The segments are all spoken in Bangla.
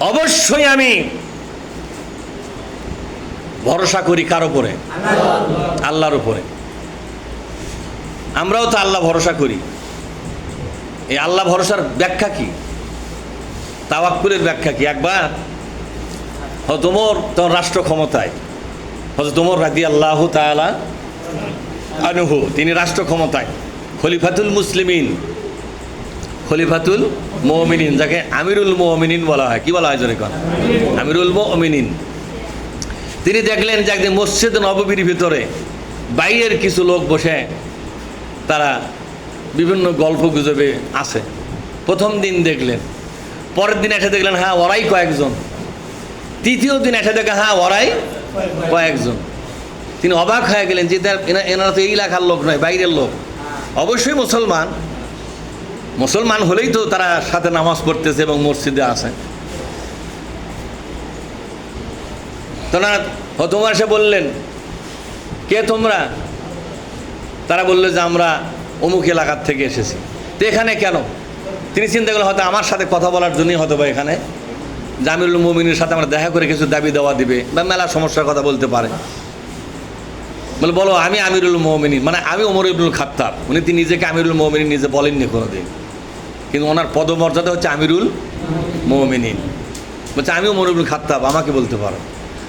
অবশ্যই আমি ভরসা করি কার উপরে? আল্লাহর উপরে। আমরাও তো আল্লাহ ভরসা করি। এই আল্লাহ ভরসার ব্যাখ্যা কি? তাওয়াক্কুলের ব্যাখ্যা কি? একবার হয়তো তোমার রাষ্ট্র ক্ষমতায়। হয়তো তোমার রাদি আল্লাহ তালা আনুহু, তিনি রাষ্ট্র ক্ষমতায়। খলিফাতুল মুসলিমিন। খলিফাতুল মোমিনিন, যাকে আমিরুল মোমিনিন বলা হয়। কি বলা হয় জোরে কন? আমিরুল মোমিনিন। তিনি দেখলেন যে একদিন মসজিদ নববীর ভিতরে বাইরের কিছু লোক বসে তারা বিভিন্ন গল্প গুজবে আছে। প্রথম দিন দেখলেন। পরের দিন এসে দেখলেন হ্যাঁ ওরাই কয়েকজন। তৃতীয় দিন এসে দেখে হ্যাঁ ওরাই কয়েকজন। তিনি অবাক হয়ে গেলেন যে এনা- এনারা তো এই এলাকার লোক নয়, বাইরের লোক। অবশ্যই মুসলমান। মুসলমান হলেই তো তারা সাথে নামাজ পড়তেছে এবং মসজিদে তোরা তোমার সে বললেন, কে তোমরা? তারা বলল যে, আমরা অমুক এলাকার থেকে এসেছি। তো এখানে কেন? তিনি চিন্তা করলেন, হয়তো আমার সাথে কথা বলার জন্যই হয়তো বা এখানে। জামিরুল মুমিনের সাথে আমরা দেখা করে কিছু দাবি দেওয়া দিবে বা মেলা সমস্যার কথা বলতে পারে। বলে, বলো, আমি আমিরুল মোমিনিন। মানে আমি ওমর ইবনুল খাত্তাব। উনি তিনি নিজেকে আমিরুল মোমিনিন নিজে বলেননি কোনো কোনোদিন। কিন্তু ওনার পদমর্যাদা হচ্ছে আমিরুল মোমিনিন। বলছে, আমি ওমর ইবনুল খাত্তাব, আমাকে বলতে পারো।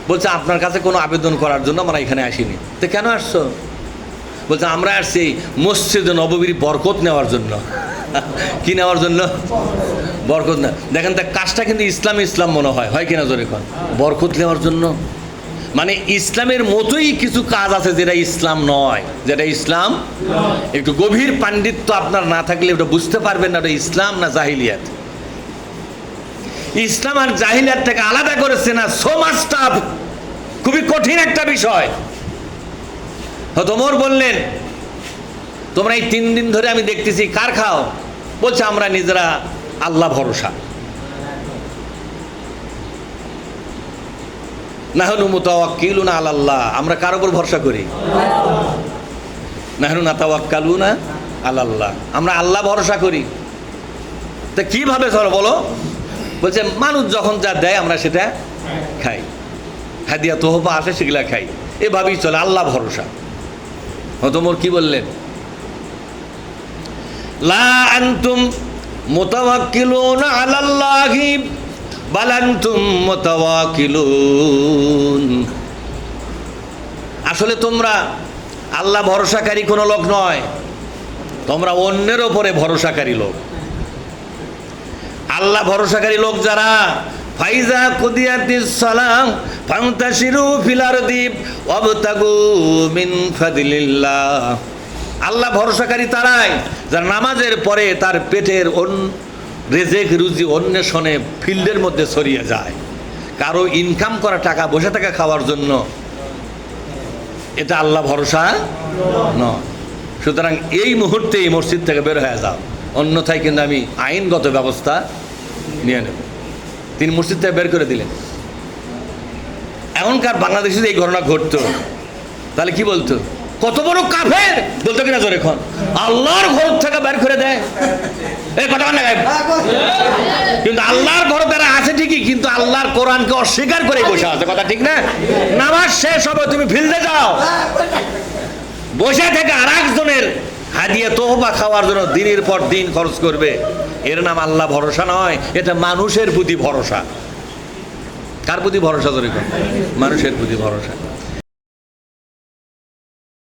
বলছে, আপনার কাছে কোনো আবেদন করার জন্য আমরা এখানে আসিনি। তো কেন আসছো? বলছে, আমরা আসছি মসজিদ নববীর বরকত নেওয়ার জন্য। কি নেওয়ার জন্য? বরকত না দেখেন, তা কাজটা কিন্তু ইসলাম ইসলাম মনে হয়। হয় কিনা জোরে বরকত নেওয়ার জন্য। মানে ইসলামের মতোই কিছু কাজ আছে যেটা ইসলাম নয়, যেটা ইসলাম একটু গভীর পাণ্ডিত্য আপনার না থাকলে ওটা বুঝতে পারবেন না, ওটা ইসলাম না জাহিলিয়াত। ইসলাম আর জাহিলিয়াত থেকে আলাদা করেছে না সো টাফ খুবই কঠিন একটা বিষয়। তোমর বললেন, তোমরা এই তিন দিন ধরে আমি দেখতেছি, কার খাও? বলছে, আমরা নিজেরা আল্লাহ ভরসা। নাহনু আলাল্লাহ, আমরা কার উপর ভরসা করি? নাহনু নাতাওয়াক্কালুনা আলাল্লাহ, আমরা আল্লাহ ভরসা করি। তা কীভাবে চলো বলো? বলছে, মানুষ যখন যা দেয়, আমরা সেটা খাই। হাদিয়া তোহফা আসে, সেগুলা খাই। এভাবেই চলে, আল্লাহ ভরসা। হতমর কি বললেন? লা আনতুম মুতাওয়াক্কিলুন আলাল্লাহি আসলে তোমরা আল্লাহ ভরসাকারী কোনো লোক নয়, তোমরা অন্যের ওপরে ভরসাকারী লোক। আল্লাহ ভরসাকারী লোক যারা, ফাইজা সালাম আল্লাহ ভরসাকারী তারাই, যারা নামাজের পরে তার পেটের রেজেক রুজি অন্বেষণে ফিল্ডের মধ্যে ছড়িয়ে যায়। কারও ইনকাম করা টাকা, বসে টাকা খাওয়ার জন্য এটা আল্লাহ ভরসা নয়। সুতরাং এই মুহূর্তে এই মসজিদ থেকে বের হয়ে যাও। অন্যথায় কিন্তু আমি আইনগত ব্যবস্থা নিয়ে নেব। তিনি মসজিদ থেকে বের করে দিলেন। এমনকার বাংলাদেশে এই ঘটনা ঘটতো, তাহলে কি বলতো? কত বড় কাফের? বলতো কিনা জোরে এখন আল্লাহর ঘর থেকে বের করে দেয়। এই কথা না কিন্তু আল্লাহর ঘর তারা আছে ঠিকই, কিন্তু আল্লাহর কোরআনকে অস্বীকার করে বসে আছে। কথা ঠিক না? নামাজ শেষ হবে, তুমি ফিল্ডে যাও। বসে থেকে আর একজনের হাদিয়া তোহবা খাওয়ার জন্য দিনের পর দিন খরচ করবে। এর নাম আল্লাহ ভরসা নয়, এটা মানুষের প্রতি ভরসা। কার প্রতি ভরসা ধরে মানুষের প্রতি ভরসা।